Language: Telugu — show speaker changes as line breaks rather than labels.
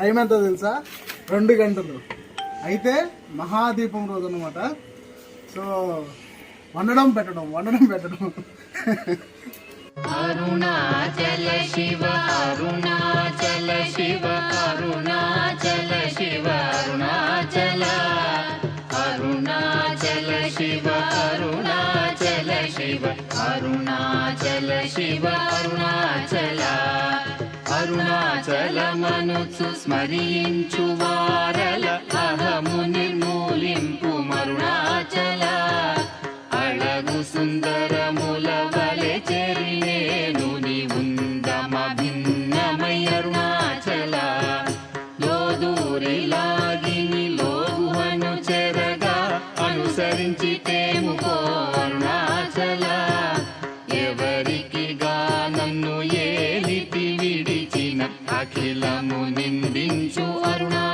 టైం ఎంత తెలుసా? రెండు గంటలు. అయితే మహాదీపం రోజు అనమాట సో వండడం పెట్టడం వండడం పెట్టడం.
అరుణాచల శివ అరుణాచల శివ అరుణాచల శివ అరుణాచల. అరుణాచల శివ అరుణాచల శివ అరుణాచల శివ అరుణాచల అరుణాచలమనుచు స్మరించు వారల అహము నిర్మూలింపు మరుణాచల. అళగు సుందరముల వలె చెరినేను ఉందమ భిన్నమై అరుణాచల. లోదూరిలాగిని లాగిని చెరగా అనుసరించి తేము అఖిలము నిందించు అరుణాచల